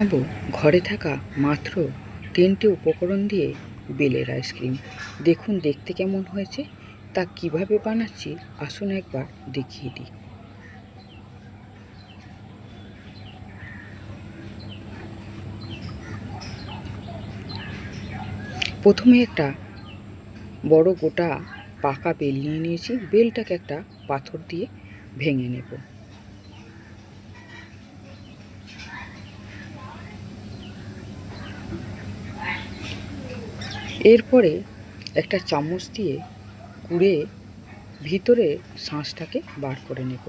বানাবো ঘরে থাকা মাত্র তিনটে উপকরণ দিয়ে বেলের আইসক্রিম। দেখুন, দেখতে কেমন হয়েছে, তা কীভাবে বানাচ্ছি, আসুন একবার দেখিয়ে দিই। প্রথমে একটা বড় গোটা পাকা বেল নিয়ে নিয়েছি। বেলটাকে একটা পাথর দিয়ে ভেঙে নেব। এরপরে একটা চামচ দিয়ে কুড়ে ভিতরে শাঁসটাকে বার করে নেব।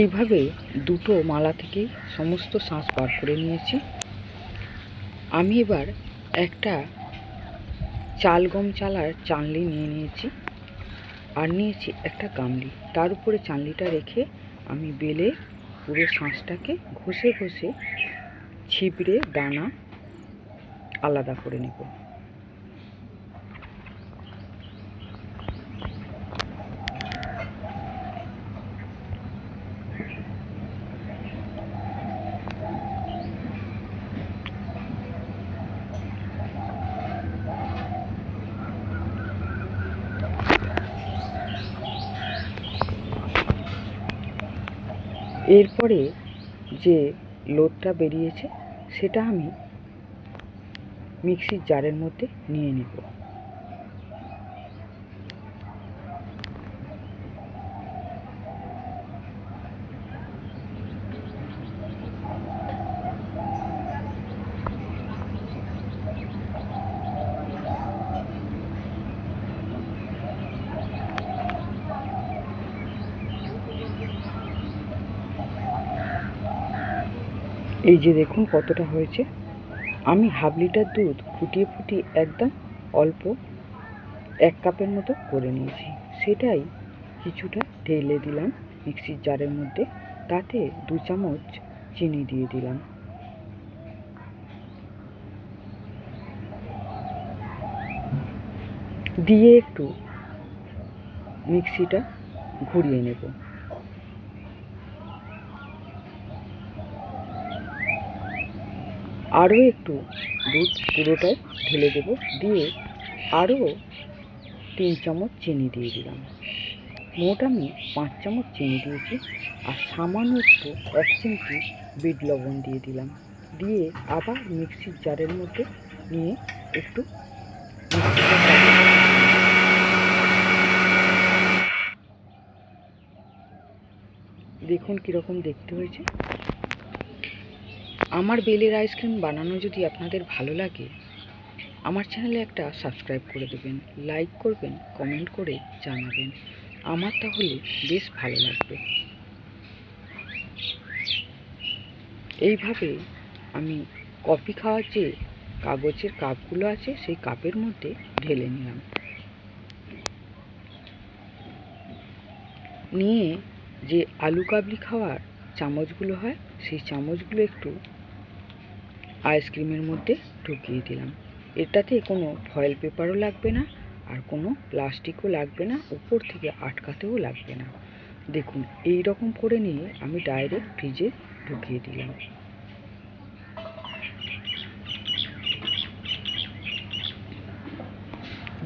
এইভাবে দুটো মালা থেকেই সমস্ত শাঁস বার করে নিয়েছি। আমি এবার একটা চাল গম চালার চানলি নিয়ে নিয়েছি আর নিয়েছি একটা গামলি। তার উপরে চানলিটা রেখে আমি বেলে পুরো শাঁসটাকে ঘষে ঘষে ছিপড়ে দানা আলাদা করে নেব। এরপরে যে লোদটা বেরিয়েছে সেটা আমি মিক্সির জারের মধ্যে নিয়ে নেব। এই যে দেখুন কতটা হয়েছে। আমি হাফ লিটার দুধ ফুটিয়ে ফুটিয়ে একদম অল্প এক কাপের মতো করে নিয়েছি। সেটাই কিছুটা ঢেলে দিলাম মিক্সির জারের মধ্যে। তাতে দু চামচ চিনি দিয়ে দিলাম। দিয়ে একটু মিক্সিটা ঘুরিয়ে নেব। আরও একটু দুধ পুরোটাই ঢেলে দেব, দিয়ে আরও তিন চামচ চিনি দিয়ে দিলাম। মোট আমি পাঁচ চামচ চিনি দিয়েছি, আর সামান্য একটু এক চিমটি বিট লবণ দিয়ে দিলাম। দিয়ে আবার মিক্সির জারের মধ্যে নিয়ে একটু দেখুন কীরকম দেখতে হয়েছে। আমার বেলের আইসক্রিম বানানো যদি আপনাদের ভালো লাগে, আমার চ্যানেলে একটা সাবস্ক্রাইব করে দেবেন লাইক করবেন কমেন্ট করে জানাবেন। আমার তাহলে বেশ ভালো লাগবে। এইভাবে আমি কফি খাওয়ার যে কাগজের কাপগুলো আছে, সেই কাপের মধ্যে ঢেলে নিলাম। নিয়ে যে আলু কাবলি খাওয়ার চামচগুলো হয়, সেই চামচগুলো একটু আইসক্রিমের মধ্যে ঢুকিয়ে দিলাম। এটাতে কোনো ফয়েল পেপারও লাগবে না আর কোনো প্লাস্টিকও লাগবে না, উপর থেকে আটকাতেও লাগবে না। দেখুন এই রকম করে নিয়ে আমি ডাইরেক্ট ফ্রিজে ঢুকিয়ে দিলাম।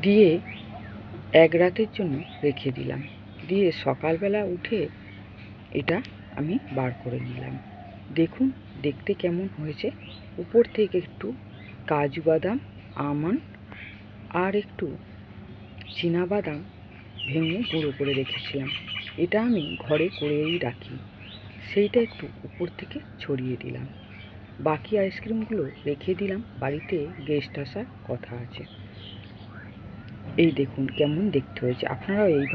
দিয়ে এক রাতের জন্য রেখে দিলাম। দিয়ে সকালবেলা উঠে এটা আমি বার করে নিলাম। দেখুন দেখতে কেমন হয়েছে? উপর থেকে একটু কাজু বাদাম আমন্ড আর একটু বাদাম ভেঙে গুঁড়ো করে রেখেছিলাম। এটা আমি ঘরে করেই রাখি। সেইটা একটু উপর থেকে ছড়িয়ে দিলাম। বাকি আইসক্রিমগুলো রেখে দিলাম। বাড়িতে গেস্ট আসার কথা আছে। এই দেখুন, কেমন দেখতে হয়েছে। আপনারাও এইভাবে